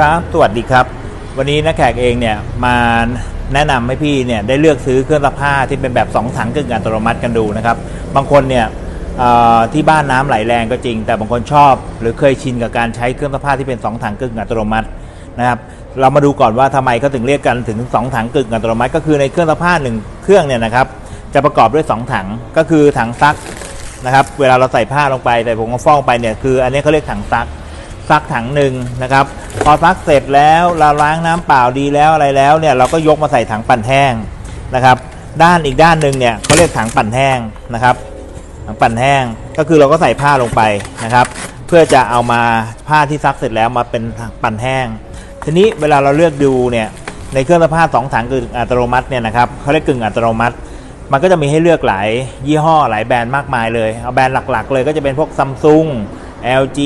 ครับ สวัสดีครับ วันนี้นักแขกเองเนี่ยมาแนะนำให้พี่เนี่ยได้เลือกซื้อเครื่องซักผ้าที่เป็นแบบ 2 ถังกึ่งอัตโนมัติกันดูนะครับ บางคนเนี่ยที่บ้านน้ำไหลแรงก็จริง แต่บางคนชอบ หรือเคยชินกับการใช้เครื่องซักผ้าที่เป็น 2 ถังกึ่งอัตโนมัตินะครับ เรามาดูก่อนว่าทำไมเขาถึงเรียกกันถึง 2 ถังกึ่งอัตโนมัติ ก็คือในเครื่องซักผ้าหนึ่งเครื่องเนี่ยนะครับจะประกอบด้วย 2 ถังก็คือถังซักนะครับ เวลาเราใส่ผ้าลงไปแต่ผมก็ฟ้องไปเนี่ยคืออันนี้เขาเรียกถังซัก ซักถังหนึ่งนะครับ พอซักเสร็จแล้วเราล้างน้ำเปล่าดีแล้วอะไรแล้วเนี่ยเราก็ยกมาใส่ถังปั่นแห้งนะครับ ด้านอีกด้านหนึ่งเนี่ยเขาเรียกถังปั่นแห้งนะครับถังปั่นแห้งก็คือเราก็ใส่ผ้าลงไปนะครับ เพื่อจะเอามาผ้าที่ซักเสร็จแล้วมาเป็นถังปั่นแห้ง ทีนี้เวลาเราเลือกดูเนี่ยในเครื่องซักผ้าสองถังกึ่งอัตโนมัติเนี่ยนะครับเขาเรียกกึ่งอัตโนมัติมันก็จะมีให้เลือกหลายยี่ห้อหลายแบรนด์มากมายเลย เอาแบรนด์หลักๆ เลยก็จะเป็นพวกซัมซุง LG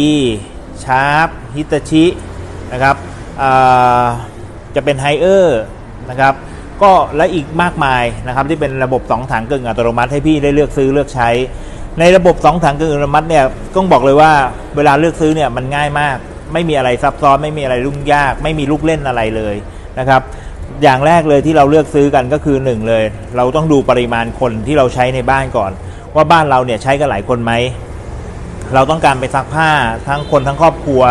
ชาร์ปฮิตาชินะครับจะเป็นไฮเออร์นะครับก็และอีกมากมายนะครับที่เป็นระบบ 2 ถังกึ่งอัตโนมัติให้พี่ได้เลือกซื้อเลือกใช้ ในระบบ 2 ถังกึ่งอัตโนมัติเนี่ยต้องบอกเลยว่าเวลาเลือกซื้อเนี่ยมันง่ายมาก ไม่มีอะไรซับซ้อนไม่มีอะไรรุ่งยาก ไม่มีลูกเล่นอะไรเลยนะครับอย่างแรกเลยที่เราเลือกซื้อกันก็คือหนึ่งเลย เราต้องดูปริมาณคนที่เราใช้ในบ้านก่อน ว่าบ้านเราเนี่ยใช้กันหลายคนไหม เราต้องการไปซักผ้าทั้งคนทั้งครอบครัว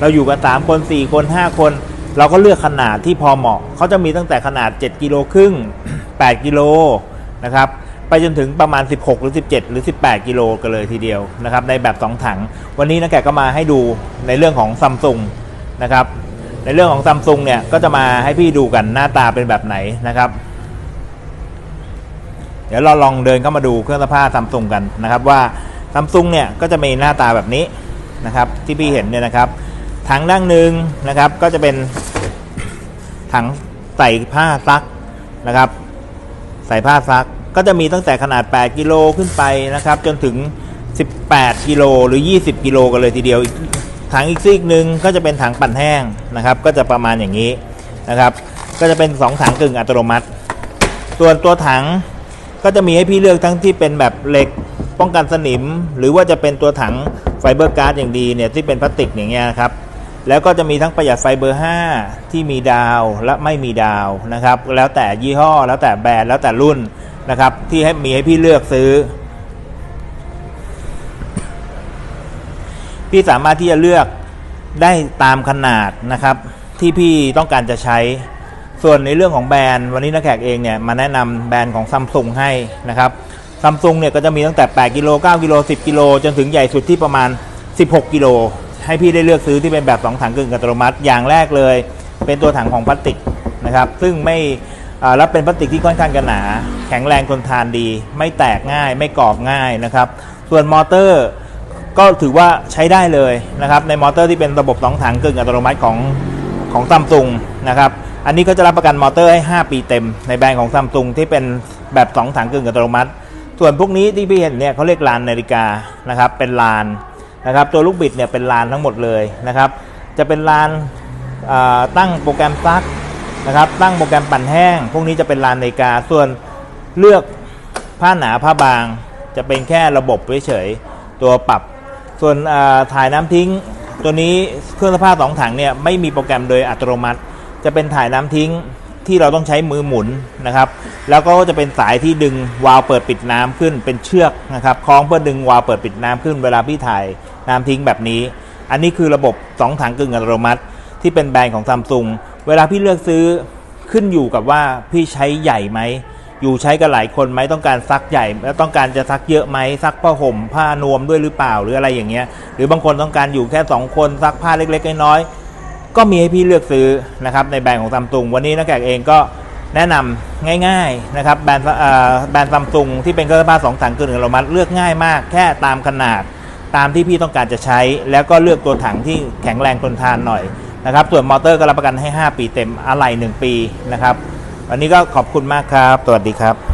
เราอยู่กันสามคนสี่คนห้าคน เราก็เลือกขนาดที่พอเหมาะเขาจะมีตั้งแต่ขนาด 7กิโลครึ่ง8กิโลนะครับไปจนถึงประมาณ 16 หรือ 17 หรือ 18 กิโลกันเลยทีเดียวนะครับในแบบ 2 ถัง วันนี้นะแกก็มาให้ดูในเรื่องของซัมซุงนะครับในเรื่องของซัมซุงเนี่ยก็จะมาให้พี่ดูกันหน้าตาเป็นแบบไหนนะครับ เดี๋ยวเราลองเดินเข้ามาดูเครื่องซักผ้าซัมซุงกันนะครับว่า ซัมซุงเนี่ยก็จะมีหน้าตาแบบนี้นะครับที่พี่เห็นเนี่ยนะครับถังด้านหนึ่งนะครับก็จะเป็นถังใส่ผ้าซักนะครับ ใส่ผ้าซักก็จะมีตั้งแต่ขนาด 8 กิโลขึ้นไปนะครับ จนถึง 18 กิโลหรือ 20 กิโลกันเลยทีเดียวถังอีกซีกหนึ่งก็จะเป็นถังปั่นแห้งนะครับ ก็จะประมาณอย่างนี้นะครับ ก็จะเป็น 2 ถังกึ่งอัตโนมัติ ส่วนตัวถังก็จะมีให้พี่เลือกทั้งที่เป็นแบบเหล็ก ป้องกันสนิม หรือว่าจะเป็นตัวถังไฟเบอร์การ์ดอย่างดีเนี่ยที่เป็นพลาสติกอย่างเงี้ยนะครับแล้วก็จะมีทั้งประหยัดไฟเบอร์ 5 ที่มีดาวและไม่มีดาวนะครับ แล้วแต่ยี่ห้อแล้วแต่แบรนด์แล้วแต่รุ่นนะครับ ที่ให้มีให้พี่เลือกซื้อ พี่สามารถที่จะเลือกได้ตามขนาดนะครับ ที่พี่ต้องการจะใช้ ส่วนในเรื่องของแบรนด์วันนี้นักแขกเองเนี่ยมาแนะนำแบรนด์ของซัมซุงให้นะครับ ซัมซุงเนี่ยก็จะมีตั้งแต่ 8 กิโล 9 กิโล 10 กิโล จนถึงใหญ่สุดที่ประมาณ 16 กิโล ให้พี่ได้เลือกซื้อที่เป็นแบบ 2 ถังกึ่งอัตโนมัติ อย่างแรกเลย เป็นตัวถังของพลาสติกนะครับ ซึ่งไม่อ่าแล้วเป็นพลาสติกที่ค่อนข้างจะหนา แข็งแรงทนทานดี ไม่แตกง่าย ไม่กรอบง่ายนะครับ ส่วนมอเตอร์ก็ถือว่าใช้ได้เลยนะครับ ในมอเตอร์ที่เป็นระบบ 2 ถังกึ่งอัตโนมัติของของซัมซุงนะครับ อันนี้ก็จะรับประกันมอเตอร์ให้ 5 ปีเต็ม ในแบรนด์ของซัมซุงที่เป็นแบบ 2 ถังกึ่งอัตโนมัติ ส่วนพวกนี้ที่พี่เห็นเนี่ยเขาเรียกลานนาฬิกานะครับ เป็นลานนะครับ ตัวลูกบิดเนี่ยเป็นลานทั้งหมดเลยนะครับ จะเป็นลานตั้งโปรแกรมซักนะครับ ตั้งโปรแกรมปั่นแห้ง พวกนี้จะเป็นลานนาฬิกา ส่วนเลือกผ้าหนาผ้าบาง จะเป็นแค่ระบบเฉยๆตัวปรับ ส่วนอ่าถ่ายน้ำทิ้ง ตัวนี้เครื่องซักผ้าสองถังเนี่ยไม่มีโปรแกรมโดยอัตโนมัติ จะเป็นถ่ายน้ำทิ้ง ที่เราต้องใช้มือหมุนนะครับ แล้วก็จะเป็นสายที่ดึงวาล์วเปิดปิดน้ำขึ้นเป็นเชือกนะครับคล้องเพื่อดึงวาล์วเปิดปิดน้ำขึ้นเวลาพี่ถ่ายน้ำทิ้งแบบนี้ อันนี้คือระบบ 2 ถังกึ่งอัตโนมัติ ที่เป็นแบรนด์ของซัมซุงเวลาพี่เลือกซื้อขึ้นอยู่กับว่าพี่ใช้ใหญ่ไหมอยู่ใช้กันหลายคนไหมต้องการซักใหญ่ แล้วต้องการจะซักเยอะไหมซักผ้าห่มผ้านวมด้วยหรือเปล่าหรืออะไรอย่างเงี้ย หรือบางคนต้องการอยู่แค่ 2 คนซักผ้าเล็กๆน้อยๆ ก็มีให้พี่เลือกซื้อนะครับในแบรนด์ของซัมซุงวันนี้นักแขกเองก็แนะนำง่ายๆนะครับแบรนด์แบรนด์ซัมซุงที่เป็นเครื่องซักผ้าสองถังเกึ่งอัตโนมัติเลือกง่ายมาก แค่ตามขนาดตามที่พี่ต้องการจะใช้ แล้วก็เลือกตัวถังที่แข็งแรงทนทานหน่อยนะครับส่วนมอเตอร์ก็รับประกันให้ 5 ปีเต็มอะไหล่1ปีนะครับวันนี้ก็ขอบคุณมากครับ สวัสดีครับ